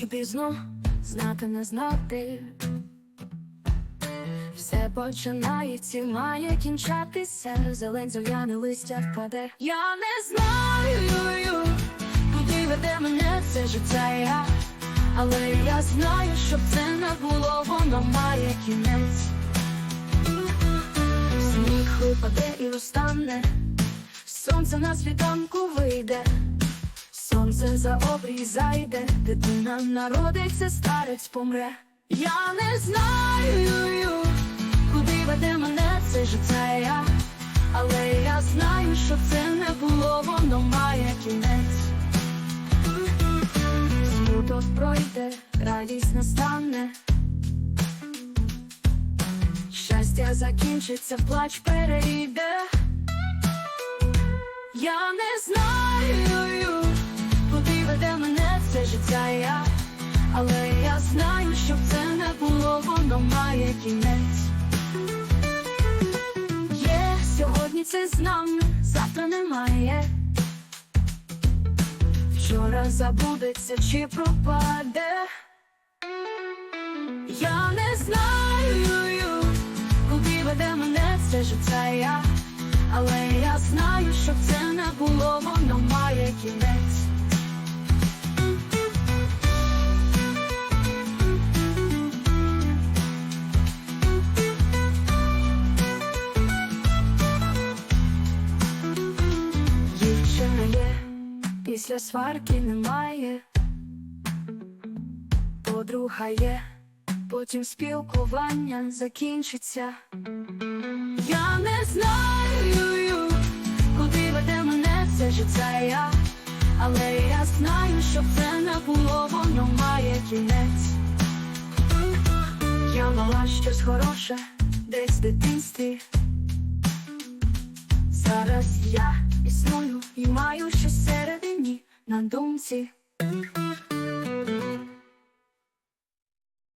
чи пізно знати не знати. Все починається, має кінчатися. Зелень зеляне листя впаде. Я не знаю, куди веде мене це життя я. Але я знаю, щоб це не було, воно має кінець. Сніг випаде і розтане, сонце на світанку вийде, сонце за обрій зайде, дитина народиться, старець помре. Я не знаю, куди веде мене це життя я, але я знаю, що це не було, воно має кінець. Смуток пройде, радість настане. Щастя закінчиться, плач перейде. Я не знаю, життя але я знаю, щоб це не було, воно має кінець. Є, сьогодні це з нами, завтра немає. Вчора забудеться чи пропаде. Я не знаю, куди веде мене це життя я, але я знаю, що це не було, воно має кінець. Після сварки немає, подруга є, потім спілкування закінчиться. Я не знаю, куди веде мене це життя я, але я знаю, щоб це не було, воно має кінець. Я мала щось хороше, десь в дитинстві. Зараз я існую і маю щось 烂东西